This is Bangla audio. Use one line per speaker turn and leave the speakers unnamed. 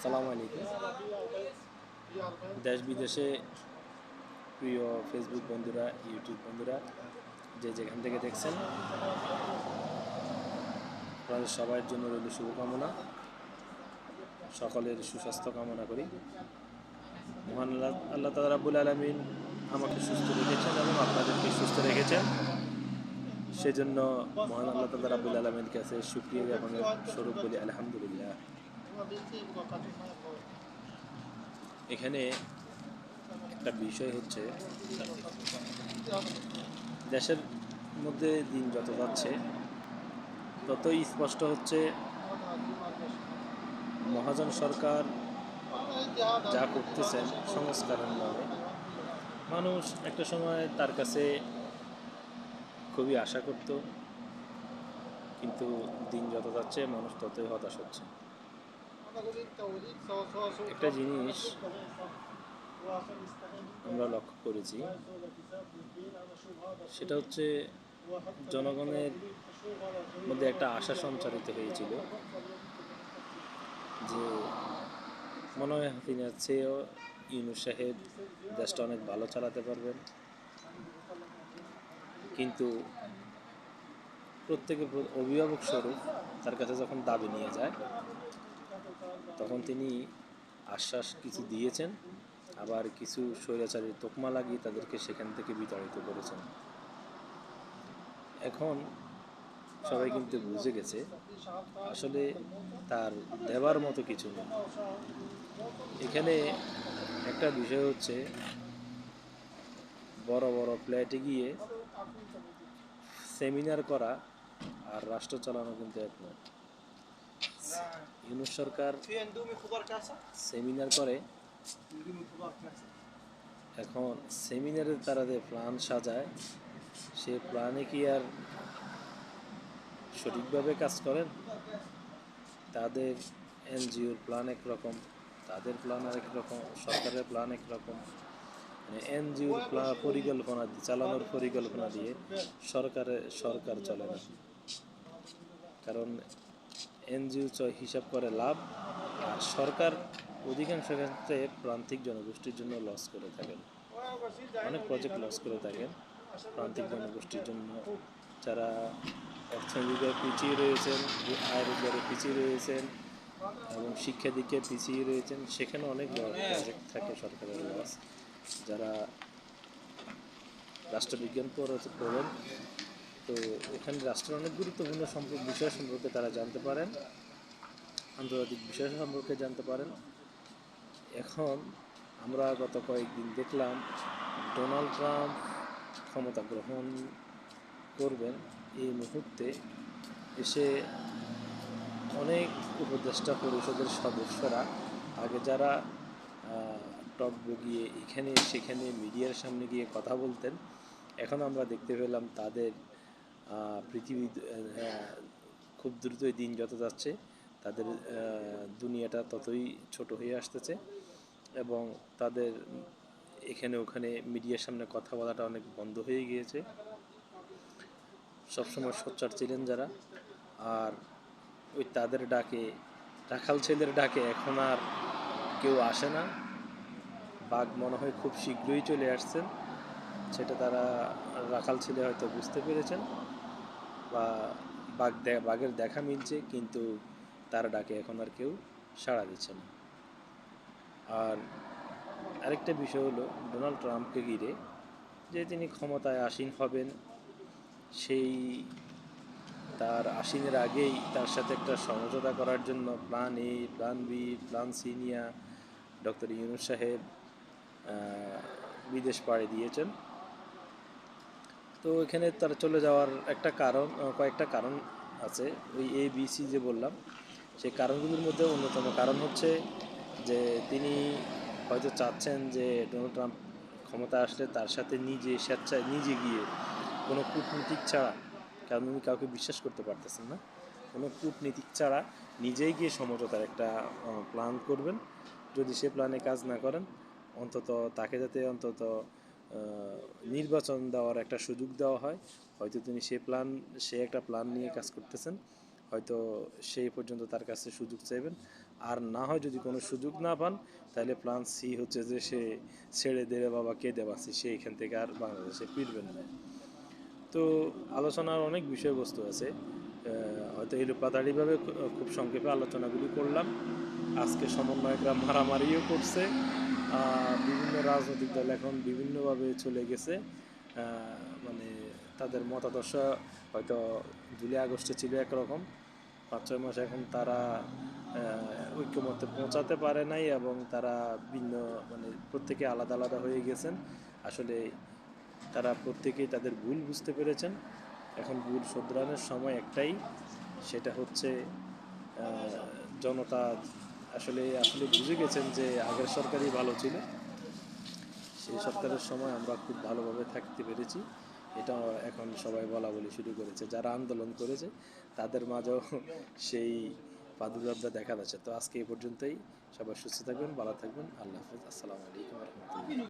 আসসালামু আলাইকুম। দেশ বিদেশে প্রিয় ফেসবুক বন্ধুরা ইউটিউব বন্ধুরা, যে যেখান থেকে দেখছেন, আপনাদের সবার জন্য রইল শুভকামনা। সকলের সুস্বাস্থ্য কামনা করি। মহান আল্লাহ আল্লাহ তালা রাবুল আলমিন আমাকে সুস্থ রেখেছেন এবং আপনাদেরকে সুস্থ রেখেছেন। সেজন্য মহান আল্লাহ তালা রাবুল আলমীর কাছে সুক্রিয়া জ্ঞাপনের স্বরূপ বলি, আলহামদুলিল্লাহ। এখানে একটা বিষয় হচ্ছে, দেশের মধ্যে দিন যত যাচ্ছে, ততই স্পষ্ট হচ্ছে মহাজন সরকার যা করতেছেন সংস্কারের নামে। মানুষ একটা সময় তার কাছে খুবই আশা করত, কিন্তু দিন যত যাচ্ছে, মানুষ ততই হতাশ হচ্ছে। একটা জিনিস আমরা লক্ষ্য করেছি, সেটা হচ্ছে জনগণের মধ্যে একটা আশা সঞ্চারিত হয়েছিল যে মনে হয় হাসিনার চেয়েও ইউনুস সাহেব দেশটা অনেক ভালো চালাতে পারবেন। কিন্তু প্রত্যেকের প্র- অভিভাবক স্বরূপ তার কাছে যখন দাবি নিয়ে যায় তখন তিনি আশ্বাস কিছু দিয়েছেন, আবার কিছু স্বৈরাচারীর তোকমা লাগিয়ে তাদেরকে সেখান থেকে বিতাড়িত করেছেন। এখন সবাই কিন্তু বুঝে গেছে, আসলে তার দেবার মতো কিছু নেই। এখানে একটা বিষয় হচ্ছে, বড় বড় ফ্ল্যাটে গিয়ে সেমিনার করা আর রাষ্ট্র চালানো কিন্তু এক নয়। ইউনুস সরকার সেমিনার করে। এখন সেমিনারে তারা যে সাজায়, সে কি আর সঠিকভাবে কাজ করেন? তাদের এনজিওর প্ল্যান একরকম, তাদের প্ল্যান আরেক রকম, সরকারের প্ল্যান একরকম মানে এনজিওর পরিকল্পনা চালানোর পরিকল্পনা দিয়ে সরকারে সরকার চলে না। কারণ এনজিও চয় হিসাব করে লাভ, আর সরকার অধিকাংশ ক্ষেত্রে প্রান্তিক জনগোষ্ঠীর জন্য লস করে থাকেন। অনেক প্রজেক্ট লস করে থাকেন প্রান্তিক জনগোষ্ঠীর জন্য। যারা অর্থনৈতিকে পিছিয়ে রয়েছেন, আয় রোজগারে পিছিয়ে রয়েছেন এবং শিক্ষা দিকে পিছিয়ে রয়েছেন, সেখানে অনেক প্রজেক্ট থাকে সরকারের লস যারা রাষ্ট্রবিজ্ঞান পড়ে- পড়েন তো এখানে রাষ্ট্রের অনেক গুরুত্বপূর্ণ সম্পর্ক বিষয় সম্পর্কে তারা জানতে পারেন। আন্তর্জাতিক বিষয় সম্পর্কে জানতে পারেন। এখন আমরা গত কয়েকদিন দেখলাম ডোনাল্ড ট্রাম্প ক্ষমতা গ্রহণ করবেন এই মুহূর্তে। এসে অনেক উপদেষ্টা পরিষদের সদস্যরা, আগে যারা টক বগিয়ে এখানে সেখানে মিডিয়ার সামনে গিয়ে কথা বলতেন, এখন আমরা দেখতে পেলাম তাদের পৃথিবী খুব দ্রুতই দিন যত যাচ্ছে, তাদের দুনিয়াটা ততই ছোট হয়ে আসতেছে এবং তাদের এখানে ওখানে মিডিয়ার সামনে কথা বলাটা অনেক বন্ধ হয়ে গিয়েছে। সবসময় সোচ্চার ছিলেন যারা। আর ওই তাদের ডাকে, রাখাল ছেলের ডাকে এখন আর কেউ আসে না। বাঘ মনে হয় খুব শীঘ্রই চলে আসছেন। সেটা তারা, রাখাল ছেলে হয়তো বুঝতে পেরেছেন। বা বাঘ বাঘের দেখা মিলছে, কিন্তু তার ডাকে এখন আর কেউ সাড়া দিচ্ছে না। আর আরেকটা বিষয় হলো, ডোনাল্ড ট্রাম্পকে ঘিরে যে তিনি ক্ষমতায় আসীন হবেন, সেই তার আসীনের আগেই তার সাথে একটা সমঝোতা করার জন্য plan A, plan B, plan সিনিয়া doctor Yunus সাহেব বিদেশ পাড়ি দিয়েছেন। তো এখানে তার চলে যাওয়ার একটা কারণ কয়েকটা কারণ আছে। ওই এ বি সি যে বললাম, সেই কারণগুলির মধ্যে অন্যতম কারণ হচ্ছে যে তিনি হয়তো চাচ্ছেন যে ডোনাল্ড ট্রাম্প ক্ষমতা আসলে তার সাথে নিজে স্বেচ্ছায় নিজে গিয়ে কোনো কূটনীতিক ছাড়া, কারণ উনি কাউকে বিশ্বাস করতে পারতেছেন না, কোনো কূটনীতিক ছাড়া নিজেই গিয়ে সমঝোতার একটা প্ল্যান করবেন। যদি সে প্ল্যানে কাজ না করেন, অন্তত তাকে যাতে অন্তত নির্বাচন দেওয়ার একটা সুযোগ দেওয়া হয়। হয়তো তিনি সে প্ল্যান সে একটা প্ল্যান নিয়ে কাজ করতেছেন। হয়তো সেই পর্যন্ত তার কাছে সুযোগ চাইবেন। আর না হয় যদি কোনো সুযোগ না পান, তাহলে প্ল্যান সি হচ্ছে যে সে ছেড়ে দেবে বাবা কে দেবাসি সে এখান থেকে আর বাংলাদেশে ফিরবেন না। তো আলোচনার অনেক বিষয়বস্তু আছে। হয়তো এলোপাতাড়িভাবে খু- খুব সংক্ষেপে আলোচনাগুলি করলাম। আজকে সমন্বয়করা মারামারিও করছে। রাজনৈতিক দল এখন বিভিন্নভাবে চলে গেছে। মানে তাদের মতাদর্শ হয়তো জুলাই আগস্টে ছিল একরকম। পাঁচ ছয় মাস এখন তারা আহ, ঐক্যমত্যে পৌঁছাতে পারে নাই এবং তারা ভিন্ন মানে প্রত্যেকে আলাদা আলাদা হয়ে গেছেন। আসলে তারা প্রত্যেকেই তাদের ভুল বুঝতে পেরেছেন। এখন ভুল শুধরানোর সময় একটাই সেটা হচ্ছে জনতা আসলে আসলে বুঝে গেছেন যে আগের সরকারই ভালো ছিল। সেই সরকারের সময় আমরা খুব ভালোভাবে থাকতে পেরেছি। এটা এখন সবাই বলা বলি শুরু করেছে। যারা আন্দোলন করেছে, তাদের মাঝেও সেই প্রাদুর্ভাবটা দেখা যাচ্ছে। তো আজকে এই পর্যন্তই। সবাই সুস্থ থাকবেন, ভালো থাকবেন। আল্লাহ হাফিজ। আসসালামু আলাইকুম রহমতুল্লাহ।